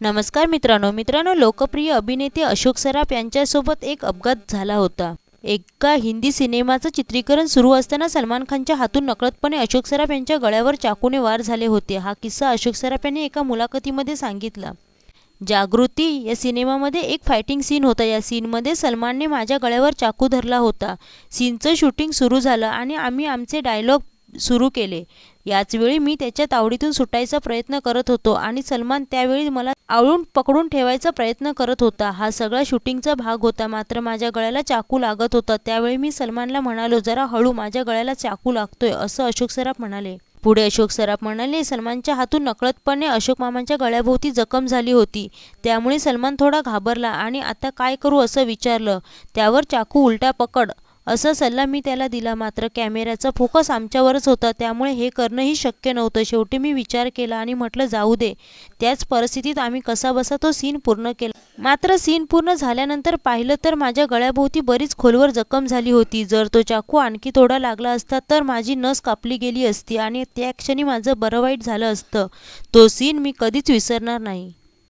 नमस्कार मित्रांनो मित्रांनो लोकप्रिय अभिनेते अशोक सराफ यांच्यासोबत एक अपघात झाला होता. एका हिंदी सिनेमाचं चित्रीकरण सुरू असताना सलमान खानच्या हातून नकळतपणे अशोक सराफ यांच्या गळ्यावर चाकूने वार झाले होते. हा किस्सा अशोक सराफ यांनी एका मुलाखतीमध्ये सांगितला. जागृती या सिनेमामध्ये एक फायटिंग सीन होता. या सीनमध्ये सलमानने माझ्या गळ्यावर चाकू धरला होता. सीनचं शूटिंग सुरू झालं आणि आम्ही आमचे डायलॉग सुरू केले. याचवेळी मी त्याच्या तावडीतून सुटायचा प्रयत्न करत होतो आणि सलमान त्यावेळी मला आवळून पकडून ठेवायचा प्रयत्न करत होता. हा सगळा शूटिंगचा भाग होता. मात्र माझ्या गळ्याला चाकू लागत होता. त्यावेळी मी सलमानला म्हणालो जरा हळू माझ्या गळ्याला चाकू लागतोय असं अशोक सराफ म्हणाले. पुढे अशोक सराफ म्हणाले सलमानच्या हातून नकळतपणे अशोक मामांच्या गळ्याभोवती जखम झाली होती. त्यामुळे सलमान थोडा घाबरला आणि आता काय करू असं विचारलं. त्यावर चाकू उलटा पकड असा सल्ला मी त्याला दिला. मात्र कॅमेऱ्याचा फोकस आमच्यावरच होता. त्यामुळे हे करणंही शक्य नव्हतं. शेवटी मी विचार केला आणि म्हटलं जाऊ दे. त्याच परिस्थितीत आम्ही कसाबसा तो सीन पूर्ण केला मात्र सीन पूर्ण झाल्यानंतर पाहिलं तर माझ्या गळ्याभोवती बरीच खोलवर जखम झाली होती. जर तो चाकू आणखी थोडा लागला असता तर माझी नस कापली गेली असती आणि त्या क्षणी माझं बरं वाईट झालं असतं. तो सीन मी कधीच विसरणार नाही.